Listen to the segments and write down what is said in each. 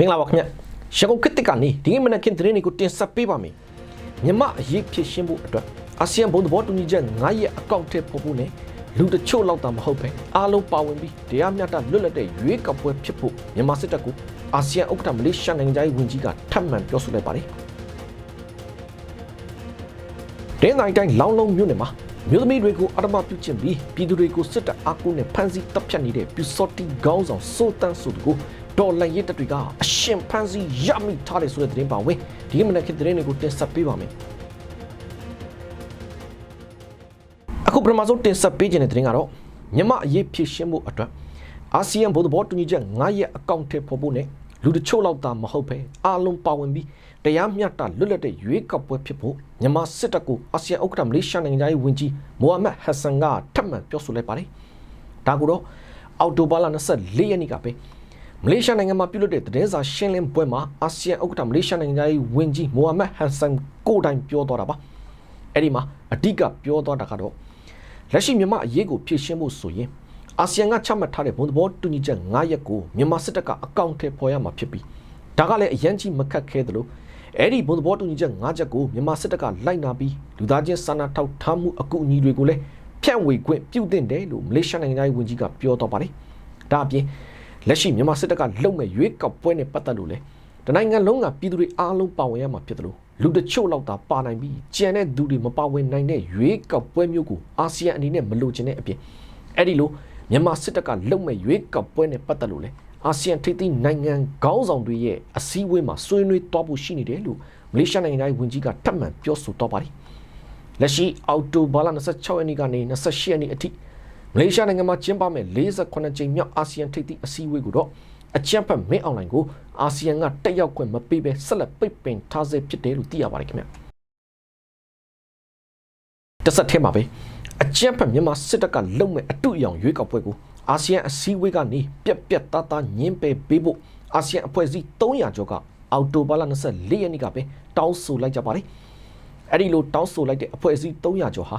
မင်္ဂလာပါခင်ဗျရန်ကုန်ခေတ်သစ်ကနေဒီနေ့မနက်ခင်းသတင်းတွေကိုတင်ဆက်ပေးပါမယ်မြမအရေးဖြစ်ရှင်းဖို့အတွက်အာဆီယံဘုံသဘောတူညီချက်9ရက်အကောင့်ထဲပေါ်ဖို့နဲ့လူတချို့လောက်တာမဟုတ်ပဲအားလုံးပါဝင်ပြီးတရားမျှတလွတ်လပ်တဲ့ရွေးကောက်ပွဲဖြစ်ဖို့မြန်မာစစ်တပ်ကအာဆီယံဥက္ကဋ္ဌမလေးရှားနိုင်ငံသားဝန်ကြီးကထပ်မံပြောဆိုလိုက်ပါတယ်တင်းတိုင်းတိုင်းလောင်းလုံးမြို့နယ်မှာမြို့သမီးတွေကိုအဓမ္မပြုကျင့်ပြီးပြည်သူတွေကိုစစ်တပ်အားကိုးနဲ့ဖမ်းဆီးတပ်ဖြတ်နေတဲ့ပြူစော်တီခေါင်းဆောင်စိုးတန်းဆိုတကူ ဒေါ်လာရစ်တပ်တွေကအရှင်ဖမ်းဆီးရမိထားတယ်ဆိုတဲ့သတင်းပါဝင်ဒီကမနက်ခေတ်သတင်းတွေကိုတင်ဆက်ပေးပါမယ်အခုပထမဆုံးတင်ဆက်ပေးခြင်းတဲ့သတင်းကတော့မြမအရေးဖြစ်ရှင်းမှုအတွက်အာဆီယံဘုဒ္ဓဘောတူညီချက်9ရက်အကောင့်ထဲပေါ်ဖို့နဲ့လူတချို့လောက်သာမဟုတ်ပဲအားလုံးပါဝင်ပြီးတရားမျှတလွတ်လပ်တဲ့ရွေးကောက်ပွဲဖြစ်ဖို့မြန်မာစစ်တပ်ကအာဆီယံဥက္ကဋ္ဌမလေးရှားနိုင်ငံသားရေးဝန်ကြီးမိုဟာမက်ဟက်ဆန်ကထပ်မံပြောဆိုလိုက်ပါတယ်။ဒါကတော့အော်တိုဘာလ24ရက်နေ့ကပဲ မလေးရှားနိုင်ငံမှာပြုလုပ်တဲ့သတင်းစာရှင်းလင်းပွဲမှာအာဆီယံဥက္ကဋ္ဌမလေးရှားနိုင်ငံသားရေးဝန်ကြီးမိုဟာမက်ဟက်ဆန်ကိုယ်တိုင်ပြောသွားတာပါ။အဲ့ဒီမှာအဓိကပြောသွားတာကတော့လက်ရှိမြန်မာအရေးကိုဖြေရှင်းဖို့ဆိုရင်အာဆီယံကချမှတ်ထားတဲ့ဘုံသဘောတူညီချက်9ရက်ကိုမြန်မာစစ်တပ်ကအကောင့်ထဲပေါ်ရမှာဖြစ်ပြီးဒါကလည်းအရန်ကြီးမခက်ခဲသလိုအဲ့ဒီဘုံသဘောတူညီချက်9ချက်ကိုမြန်မာစစ်တပ်ကလိုက်နာပြီးလူသားချင်းစာနာထောက်ထားမှုအကူအညီတွေကိုလည်းဖြန့်ဝေခွင့်ပြုတင်တယ်လို့မလေးရှားနိုင်ငံသားဝန်ကြီးကပြောတော့ပါတယ်။ဒါအပြင် လက်ရှိမြန်မာစစ်တပ်ကလုံမဲ့ရွေးကောက်ပွဲနဲ့ပတ်သက်လို့လည်းတနိုင်ငံလုံးကပြည်သူတွေအားလုံးပါဝင်ရမှာဖြစ်တယ်လို့လူတချို့လောက်သာပါနိုင်ပြီးကြံတဲ့သူတွေမပါဝင်နိုင်တဲ့ရွေးကောက်ပွဲမျိုးကိုအာဆီယံအနေနဲ့မလိုချင်တဲ့အပြင်အဲ့ဒီလိုမြန်မာစစ်တပ်ကလုံမဲ့ရွေးကောက်ပွဲနဲ့ပတ်သက်လို့လည်းအာဆီယံထိပ်သီးနိုင်ငံခေါင်းဆောင်တွေရဲ့အစည်းအဝေးမှာဆွေးနွေးသွားဖို့ရှိနေတယ်လို့မလေးရှားနိုင်ငံသားဝန်ကြီးကထပ်မံပြောဆိုတော့ပါတယ်။လက်ရှိအောက်တိုဘာလ26ရက်နေ့ကနေ28ရက်နေ့အထိ မလေးရှားနိုင်ငံမှာကျင်းပမဲ့48ကြိမ်မြောက်အာဆီယံထိပ်သီးအစည်းအဝေးကိုတော့အကြံဖက်မင်းအွန်လိုင်းကိုအာဆီယံကတက်ရောက်ခွင့်မပေးဘဲဆက်လက်ပိတ်ပင်ထားဆဲဖြစ်တယ်လို့သိရပါတယ်ခင်ဗျာ။တစ်ဆက်ထဲမှာပဲအကြံဖက်မြန်မာစစ်တပ်ကလုံမဲ့အတုအယောင်ရွေးကောက်ပွဲကိုအာဆီယံအစည်းအဝေးကနေပြက်ပြက်သားသားညှင်းပယ်ပေးဖို့အာဆီယံအဖွဲ့အစည်း300ကျော်ကအောက်တိုဘာလ24ရက်နေ့ကပဲတောင်းဆိုလိုက်ကြပါတယ်။အဲ့ဒီလိုတောင်းဆိုလိုက်တဲ့အဖွဲ့အစည်း300ကျော်ဟာ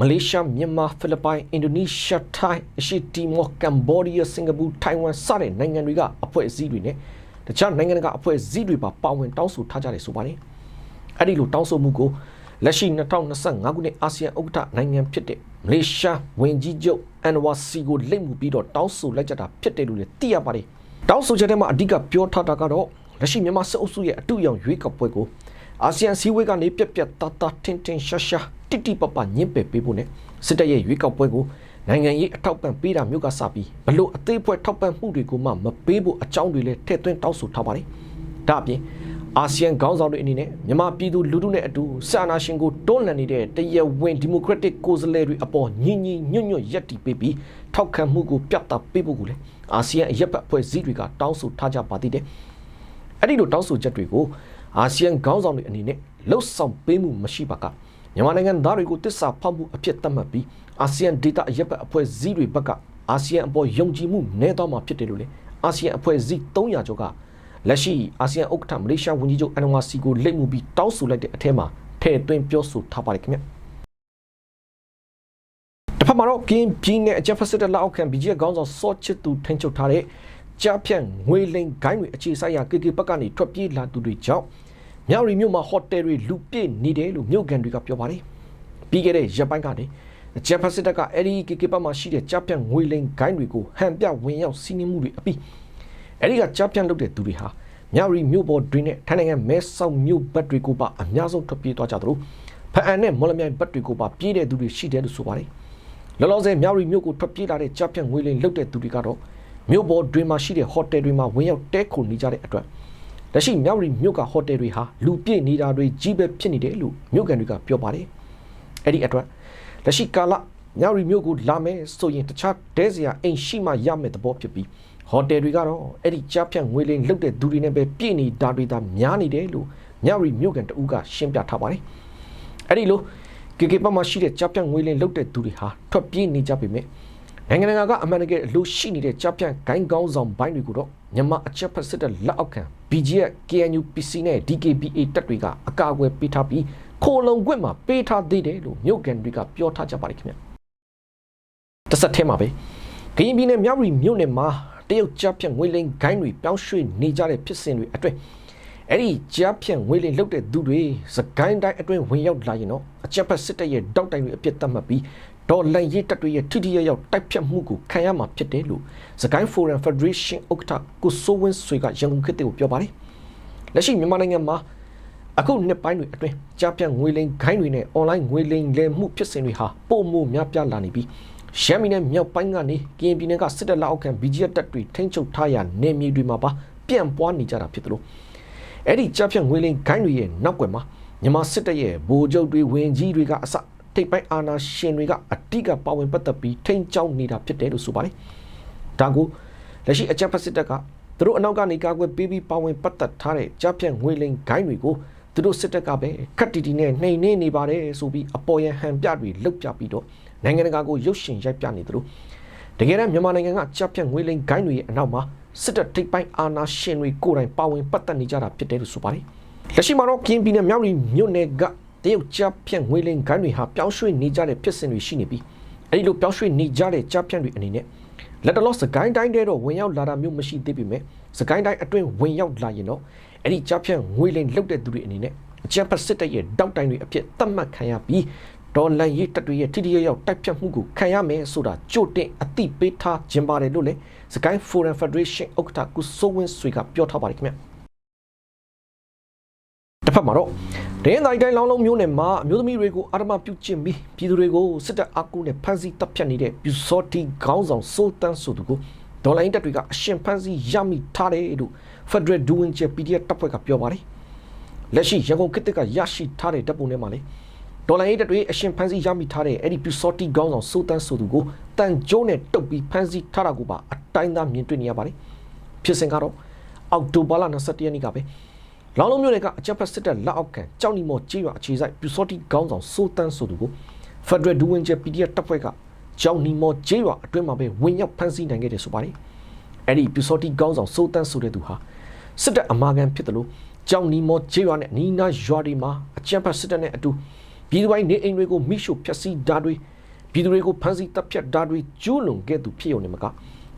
မလေးရှားမြန်မာဖိလစ်ပိုင်အင်ဒိုနီးရှားထိုင်းအရှေ့တီမောကမ်ဘောဒီးယားစင်ကာပူထိုင်ဝမ်စတဲ့နိုင်ငံတွေကအဖွဲ့အစည်းတွေနဲ့တခြားနိုင်ငံကအဖွဲ့အစည်းတွေပါပါဝင်တောင်းဆိုထားကြတယ်ဆိုပါတယ်။အဲ့ဒီလိုတောင်းဆိုမှုကိုလက်ရှိ2025ခုနှစ်အာဆီယံဥက္ကဋ္ဌနိုင်ငံဖြစ်တဲ့မလေးရှားဝန်ကြီးချုပ်အန်ဝါစီကိုလိမ့်မှုပြီးတော့တောင်းဆိုလိုက်ကြတာဖြစ်တယ်လို့လည်းသိရပါတယ်။တောင်းဆိုချက်ထဲမှာအဓိကပြောထားတာကတော့လက်ရှိမြန်မာစစ်အုပ်စုရဲ့အတူရောင်ရွေးကောက်ပွဲကို အာဆီယံစည်းဝေးကနေပြက်ပြက်သားသားထင်ထင်ရှားရှားတိတိပပညှင်းပယ်ပေးဖို့နဲ့စစ်တပ်ရဲ့ရွေးကောက်ပွဲကိုနိုင်ငံရေးအထောက်ပံ့ပေးတာမျိုးကစပြီးဘလို့အသေးဖွဲထောက်ပံ့မှုတွေကိုမှမပေးဖို့အကြောင်းတွေလည်းထည့်သွင်းတောင်းဆိုထားပါတယ်။ဒါအပြင်အာဆီယံခေါင်းဆောင်တွေအနေနဲ့မြန်မာပြည်သူလူထုနဲ့အတူစာနာရှင်ကိုတွန်းလှန်နေတဲ့တရဝင်ဒီမိုကရက်တစ်ကိုယ်စားလှယ်တွေအပေါ်ညီညီညွတ်ညွတ်ရက်တီပေးပြီးထောက်ခံမှုကိုပြသပေးဖို့ကိုလည်းအာဆီယံအရက်ပတ်အဖွဲ့အစည်းတွေကတောင်းဆိုထားကြပါသေးတယ်။အဲ့ဒီလိုတောင်းဆိုချက်တွေကို အာဆီယံခေါင်းဆောင်တွေအနေနဲ့လှုပ်ဆောင်ပေးမှုမရှိပါကမြန်မာနိုင်ငံသားတွေကိုတစ္ဆာဖောက်မှုအဖြစ်သတ်မှတ်ပြီးအာဆီယံဒေတာအရက်ပတ်အဖွဲ့အစည်းတွေဘက်ကအာဆီယံအပေါ်ယုံကြည်မှုနည်းသွားမှာဖြစ်တယ်လို့လေအာဆီယံအဖွဲ့အစည်း300ကျော်ကလက်ရှိအာဆီယံဥက္ကဋ္ဌမလေးရှားဝန်ကြီးချုပ်အန်ဝါစီကိုလိပ်မှုပြီးတောင်းဆိုလိုက်တဲ့အထက်မှာထည့်သွင်းပြောဆိုထားပါတယ်ခင်ဗျတစ်ဖက်မှာတော့ကင်းပြင်းနဲ့အကြက်ဖက်စစ်တပ်လက်အောက်ခံ BGF ခေါင်းဆောင်စောချစ်သူထိန်းချုပ်ထားတဲ့ကြားဖြန့်ငွေလိမ်ဂိုင်းတွေအခြေစိုက်ရာ KK ဘက်ကနေထွက်ပြေးလာသူတွေကြောင့် မြောက်ရီမြို့မှာဟိုတယ်တွေလူပြည့်နေတယ်လို့မြို့ကန်တွေကပြောပါတယ်ပြီးခဲ့တဲ့ရက်ပိုင်းကနေဂျပန်စစ်တပ်ကအဲ့ဒီ KK ဘက်မှာရှိတဲ့ကြားဖြန့်ငွေလိမ်ဂိုင်းတွေကိုဟန်ပြဝင်ရောက်စီးနင်းမှုတွေအပြီးအဲ့ဒီကကြားဖြန့်လုပ်တဲ့သူတွေဟာမြောက်ရီမြို့ပေါ်တွင်နဲ့ထိုင်းနိုင်ငံမဲဆောက်မြို့ဘက်တွေကိုပါအများဆုံးထွက်ပြေးသွားကြသလိုဖအန်နဲ့မော်လမြိုင်ဘက်တွေကိုပါပြေးတဲ့သူတွေရှိတယ်လို့ဆိုပါတယ်လောလောဆယ်မြောက်ရီမြို့ကိုထွက်ပြေးလာတဲ့ကြားဖြန့်ငွေလိမ်လုပ်တဲ့သူတွေကတော့မြို့ပေါ်တွင်မှာရှိတဲ့ဟိုတယ်တွေမှာဝင်ရောက်တဲခုန်နေကြတဲ့အတွက် လက်ရှိမြောက်ရီမြို့ကဟိုတယ်တွေဟာလူပြည့်နေတာတွေကြီးပဲဖြစ်နေတယ်လို့မြို့ကန်တွေကပြောပါတယ်အဲ့ဒီအတွက်လက်ရှိကာလမြောက်ရီမြို့ကိုလာမယ်ဆိုရင်တခြားဒဲစရာအိမ်ရှိမှရမယ်သဘောဖြစ်ပြီးဟိုတယ်တွေကတော့အဲ့ဒီကြားဖြန့်ငွေလိမ်လုတ်တဲ့သူတွေနဲ့ပဲပြည့်နေတာတွေသာများနေတယ်လို့မြောက်ရီမြို့ကန်တဦးကရှင်းပြထားပါတယ်အဲ့ဒီလို KK ဘက်မှာရှိတဲ့ကြားဖြန့်ငွေလိမ်လုတ်တဲ့သူတွေဟာထွက်ပြေးနေကြပေမဲ့ နိုင်ငံတကာကအမှန်တကယ်အလို့ရှိနေတဲ့ကြားဖြန့်ဂိုင်းကောင်းဆောင်ဘိုင်းတွေကိုတော့မြန်မာအချက်ဖက်စစ်တဲ့လက်အောက်ခံ BGF KNU PC နဲ့ DKBA တပ်တွေကအကာအကွယ်ပေးထားပြီးခိုလုံခွင့်မှာပေးထားသေးတယ်လို့မြို့ကန်တွေကပြောထားကြပါတယ်ခင်ဗျတစ်ဆက်ထဲမှာပဲဂိမ်းပြည်နယ်မြောက်ရီမြို့နယ်မှာတရုတ်ကြားဖြတ်ငွေလိမ်ဂိုင်းတွေပြောင်းရွှေ့နေကြတဲ့ဖြစ်စဉ်တွေအတွင်းအဲ့ဒီကြားဖြတ်ငွေလိမ်လုပ်တဲ့သူတွေစကိုင်းတိုင်းအတွင်းဝင်ရောက်လာရင်တော့အကြက်ဖက်စစ်တပ်ရဲ့တောက်တိုင်တွေအပြစ်သတ်မှတ်ပြီး ဒေါ်လန်ရေးတပ်တွေရဲ့ထိထိရောက်ရောက်တိုက်ဖြတ်မှုကိုခံရမှာဖြစ်တယ်လို့စကိုင်းဖိုရမ်ဖက်ဒရေးရှင်းဥက္ကဋ္ဌကိုစိုးဝင်းဆွေကရန်ကုန်ခေတ်ကိုပြောပါတယ်လက်ရှိမြန်မာနိုင်ငံမှာအခုနှစ်ပိုင်းတွေအတွင်းကြားဖြတ်ငွေလိမ်ဂိုင်းတွေနဲ့အွန်လိုင်းငွေလိမ်လည်မှုဖြစ်စဉ်တွေဟာပုံမှုများပြားလာနေပြီးရှမ်းပြည်နယ်မြောက်ပိုင်းကနေကရင်ပြည်နယ်ကစစ်တပ်လက်အောက်ခံ BGF တပ်တွေထိန်းချုပ်ထားရနယ်မြေတွေမှာပါပြန့်ပွားနေကြတာဖြစ်တယ်လို့အဲ့ဒီကြားဖြတ်ငွေလိမ်ဂိုင်းတွေရဲ့နောက်ွယ်မှာမြန်မာစစ်တပ်ရဲ့ဗိုလ်ချုပ်တွေဝင်ကြီးတွေကအစ ထိပ်ပိုင်းအာဏာရှင်တွေကအတိကပါဝင်ပတ်သက်ပြီးထိန်းကျောင်းနေတာဖြစ်တယ်လို့ဆိုပါတယ်။ဒါကိုလက်ရှိအကြမ်းဖက်စစ်တပ်ကသူတို့အနောက်ကနေကာကွယ်ပေးပြီးပါဝင်ပတ်သက်ထားတဲ့ကြားဖြတ်ငွေလိမ်ဂိုင်းတွေကိုသူတို့စစ်တပ်ကပဲခက်တီတီနဲ့နှိမ်နှင်းနေပါတယ်ဆိုပြီးအပေါ်ရန်ဟန်ပြတွေလှုပ်ပြပြီးတော့နိုင်ငံတကာကိုရုပ်ရှင်ရိုက်ပြနေသလိုတကယ်တမ်းမြန်မာနိုင်ငံကကြားဖြတ်ငွေလိမ်ဂိုင်းတွေရဲ့အနောက်မှာစစ်တပ်ထိပ်ပိုင်းအာဏာရှင်တွေကိုယ်တိုင်ပါဝင်ပတ်သက်နေကြတာဖြစ်တယ်လို့ဆိုပါတယ်။လက်ရှိမှာတော့ကင်းပြည်နယ်မြောက်ရီမြို့နယ်က တရုတ်ကြားဖြတ်ငွေလိမ်ဂိုင်းတွေဟာပြောင်းရွှေ့နေကြတဲ့ဖြစ်စဉ်တွေရှိနေပြီးအဲဒီလိုပြောင်းရွှေ့နေကြတဲ့ကြားဖြတ်တွေအနေနဲ့လက်တလောစကိုင်းတိုင်းတဲတော့ဝင်ရောက်လာတာမျိုးမရှိသေးပေမဲ့စကိုင်းတိုင်းအတွင်းဝင်ရောက်လာရင်တော့အဲ့ဒီကြားဖြတ်ငွေလိမ်လုတ်တဲ့သူတွေအနေနဲ့အကြမ်းဖက်စစ်တပ်ရဲ့တောက်တိုင်တွေအဖြစ်သတ်မှတ်ခံရပြီးဒေါ်လာရေးတပ်တွေရဲ့ထိထိရောက်တိုက်ဖြတ်မှုကိုခံရမယ်ဆိုတာကြိုတင်အသိပေးထားခြင်းပါတယ်လို့လည်းစကိုင်းဖိုရမ်ဖက်ဒရေးရှင်းဥက္ကဋ္ဌကုစိုးဝင်းဆွေကပြောထားပါတယ်ခင်ဗျ တစ်ဖက်မှာတော့ဒင်းတိုင်းတိုင်းလောင်းလုံးမျိုးနယ်မှာအမျိုးသမီးတွေကိုအာရမပြုတ်ကျင့်ပြီးပြည်သူတွေကိုစစ်တပ်အကူနဲ့ဖမ်းဆီးတပ်ဖြတ်နေတဲ့ပြူစောတီခေါင်းဆောင်စိုးတန်းဆိုသူကိုဒေါ်လာရင်းတပ်တွေကအရှင်ဖမ်းဆီးရမိထားတယ်လို့ Federal Doing PDF တပ်ဖွဲ့ကပြောပါတယ်လက်ရှိရန်ကုန်ခေတ်ကရရှိထားတဲ့တပ်ပုံထဲမှာလေဒေါ်လာရေးတပ်တွေအရှင်ဖမ်းဆီးရမိထားတဲ့အဲ့ဒီပြူစောတီခေါင်းဆောင်စိုးတန်းဆိုသူကိုတန်ကျိုးနဲ့တုပ်ပြီးဖမ်းဆီးထားတာကိုပါအတိုင်းသားမြင်တွေ့နေရပါတယ်ဖြစ်စဉ်ကတော့အောက်တိုဘာလ22ရက်နေ့ကပဲ လောင်လုံးမျိုးတွေကအကြပ်ဖက်စစ်တပ်လက်အောက်ခံကြောက်နီမော်ကြေးရွာအခြေစိုက်ပြူစောတီခေါင်းဆောင်စိုးတန်းဆိုသူကို Federal Doing PDF တပ်ဖွဲ့ကကြောက်နီမော်ကြေးရွာအတွင်းမှာပဲဝင်ရောက်ဖမ်းဆီးနိုင်ခဲ့တယ်ဆိုပါတယ်အဲ့ဒီပြူစောတီခေါင်းဆောင်စိုးတန်းဆိုတဲ့သူဟာစစ်တပ်အမာခံဖြစ်တယ်လို့ကြောင်နီမော်ကျေးရွာနဲ့နီနာရွာတွေမှာအကြမ်းဖက်စစ်တပ်နဲ့အတူပြည်သူပိုင်းနေအိမ်တွေကိုမိရှို့ဖျက်ဆီးဓာတွေပြည်သူတွေကိုဖမ်းဆီးတပ်ဖြတ်ဓာတွေကျူးလွန်ခဲ့သူဖြစ်ရုံနဲ့မက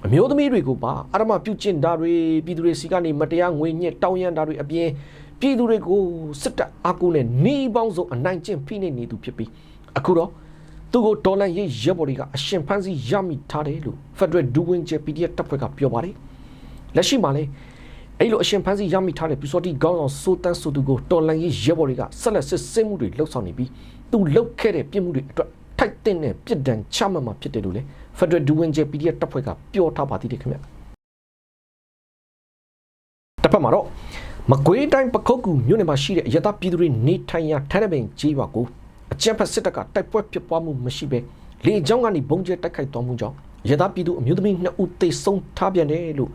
အမျိုးသမီးတွေကိုပါအရမပြုတ်ကျင့်ဓာတွေပြည်သူတွေစီကနေမတရားငွေညက်တောင်းရန်ဓာတွေအပြင်ပြည်သူတွေကိုစစ်တပ်အကူနဲ့နှီးပေါင်းစုံအနိုင်ကျင့်ဖိနှိပ်နေသူဖြစ်ပြီးအခုတော့သူကိုဒေါ်လာရေးရပ်ဘော်တွေကအရှင်ဖမ်းဆီးရမိထားတယ်လို့ Federal Doing PDF တပ်ဖွဲ့ကပြောပါတယ်လက်ရှိမှာလည်းအဲ့လိုအရှင်ဖန်းစီရမိထားတဲ့ပြူစောတိခေါင်းဆောင်စိုးတန်းဆိုသူကိုတော်လန်ရေးရဲဘော်တွေကဆက်လက်စစ်ဆေးမှုတွေလှုပ်ဆောင်နေပြီးသူလှုပ်ခဲ့တဲ့ပြစ်မှုတွေအတွက်ထိုက်တဲ့နဲ့ပြစ်ဒဏ်ချမှတ်မှာဖြစ်တယ်လို့လည်း Federal Duwinje PDF တပ်ဖွဲ့ကပြောထားပါသေးတယ်ခင်ဗျတစ်ဖက်မှာတော့မကွေးတိုင်းပခုတ်ကူမြို့နယ်မှာရှိတဲ့အရသာပြည်သူတွေနေထိုင်ရာထန်းတဲ့ပင်ကြီးရွာကိုအကြမ်းဖက်စစ်တပ်ကတိုက်ပွဲဖြစ်ပွားမှုမရှိဘဲလေကြောင်းကနေဘုံကျဲတိုက်ခိုက်တော်မူကြောင်းရသပြည်သူအမျိုးသမီးနှစ်ဦးသေဆုံးထားပြန်တယ်လို့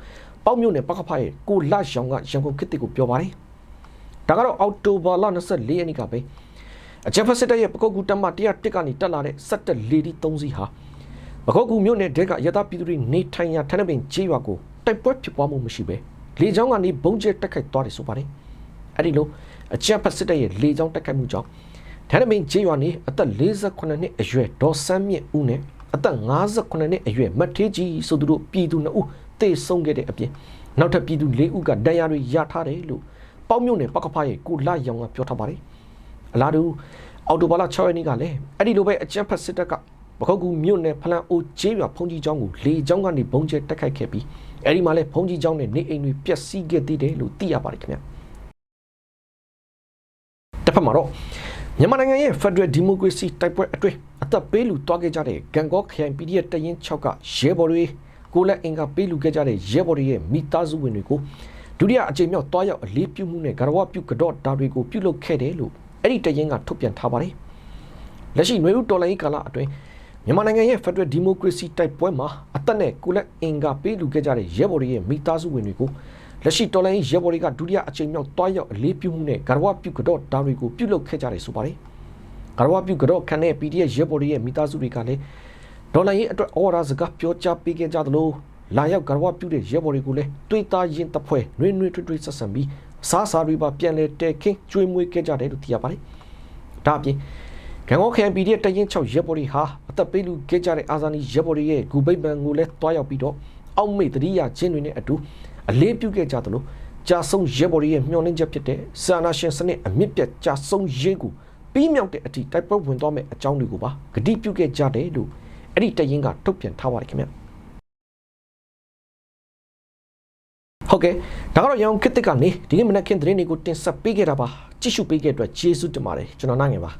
ပေါ့မြို့နယ်ပကဖရဲ့ကိုလရောင်ကရန်ကုန်ခေတ်ကိုပြောပါတယ်။ဒါကတော့အောက်တိုဘာလ24ရက်နေ့ကပဲအကြမ်းဖက်စစ်တပ်ရဲ့ပကုတ်ကူတမ101ကနေတက်လာတဲ့စက်တက်လေဒီ3စီးဟာ ပကုတ်ကူမြို့နယ်တဲကရသပြည်သူတွေနေထိုင်ရာထန်းပင်ကျေးရွာကိုတိုက်ပွဲဖြစ်ပွားမှုမရှိပဲလေကြောင်းကနေဘုံကျဲတက်ခိုက်သွားတယ်ဆိုပါတယ်။အဲ့ဒီလိုအကြမ်းဖက်စစ်တပ်ရဲ့လေကြောင်းတက်ခိုက်မှုကြောင့်ထန်းပင်ကျေးရွာနေအသက်48နှစ်အရွယ်ဒေါ်စန်းမြင့်ဦးနဲ့အသက်58နှစ်အရွယ်မတ်ထေးကြီးဆိုသူတို့ပြည်သူ2ဦးသေဆုံးခဲ့တဲ့အပြင်နောက်ထပ်ပြည်သူ၄ဦးကဒဏ်ရာတွေရထားတယ်လို့ပေါက်မြို့နယ်ပကဖရဲ့ကိုလာရောင်ကပြောထားပါတယ်အလားတူအော်တိုဘာလ6ရက်နေ့ကလည်းအဲ့ဒီလိုပဲအကြမ်းဖက်စစ်တပ်က ပခုတ်ကူမြို့နယ်ဖလန်အိုကျေးရွာဖုန်ကြီးကျောင်းကိုလေကျောင်းကနေဘုံကျဲတက်ခိုက်ခဲ့ပြီးအဲ့ဒီမှာလည်းဖုန်ကြီးကျောင်းနဲ့နေအိမ်တွေပျက်စီးခဲ့သေးတယ်လို့သိရပါတယ်ခင်ဗျတစ်ဖက်မှာတော့မြန်မာနိုင်ငံရဲ့ Federal Democracy တိုက်ပွဲအတွင်းအသက်ပေးလူတွားခဲ့ကြတဲ့ဂန်ကောခရိုင် PDF တရင်6ကရဲဘော်တွေကိုလက်အင်ကပေးလူခဲ့ကြတဲ့ရဲဘော်တွေရဲ့မိသားစုဝင်တွေကိုဒုတိယအကြိမ်မြောက်တွားရောက်အလေးပြုမှုနဲ့ဂရဝပြုကတော့ဒါတွေကိုပြုလုပ်ခဲ့တယ်လို့အဲ့ဒီတရင်ကထုတ်ပြန်ထားပါတယ်လက်ရှိຫນွေဦးတော်လိုင်းကာလအတွင်း မြန်မာနိုင်ငံရဲ့ Federal Democracy တိုက်ပွဲမှာအသက်နဲ့ကိုလက်အင်ကပေးလူခဲ့ကြတဲ့ရဲဘော်တွေရဲ့မိသားစုဝင်တွေကိုလက်ရှိတော်လိုင်းရဲဘော်တွေကဒုတိယအကြိမ်မြောက်တွားရောက်အလေးပြုမှုနဲ့ဂရဝပြုကတော့ဒါတွေကိုပြုလုပ်ခဲ့ကြတယ်ဆိုပါတယ်ဂရဝပြုကတော့ခံတဲ့ PDF ရဲဘော်တွေရဲ့မိသားစုတွေကလည်းဒေါ်လာရေးအတွက်ဩဝါဒစကားပြောကြားပေးခဲ့ကြသလိုလာရောက်ကြွားပြုတဲ့ရဲဘော်တွေကိုလည်းတွေးသားရင်တပ်ဖွဲ့နှွေးနှွေးထွေးထွေးဆက်ဆံပြီးစားစာတွေပါပြန်လဲတဲခင်းကျွေးမွေးခဲ့ကြတယ်လို့သိရပါတယ်။ဒါအပြင် ကံကောခရိုင် PDF တရင်6ရဲဘော်တွေဟာအသက်ပေးလူခဲ့ကြတဲ့အာဇာနည်ရဲဘော်တွေရဲ့ဂူဘိတ်ပံကိုလည်းတွားရောက်ပြီးတော့အောက်မေ့တတိယချင်းတွေနဲ့အတူအလေးပြုခဲ့ကြသလိုကြာဆုံးရဲဘော်တွေရဲ့မျှော်လင့်ချက်ဖြစ်တဲ့စာနာရှင်စနစ်အမြင့်ပြတ်ကြာဆုံးရေးကိုပြီးမြောက်တဲ့အထိတိုက်ပွဲဝင်သွားမယ့်အကြောင်းတွေကိုပါဂတိပြုခဲ့ကြတယ်လို့အဲ့ဒီတရင်ကထုတ်ပြန်ထားပါတယ်ခင်ဗျဟုတ်ကဲ့ဒါကတော့ရအောင်ခစ်တစ်ကနေဒီနေ့မနက်ခင်းသတင်းတွေကိုတင်ဆက်ပေးခဲ့တာပါကြည့်ရှုပေးခဲ့တဲ့အတွက်ကျေးဇူးတင်ပါတယ်ကျွန်တော်နိုင်ငယ်ပါ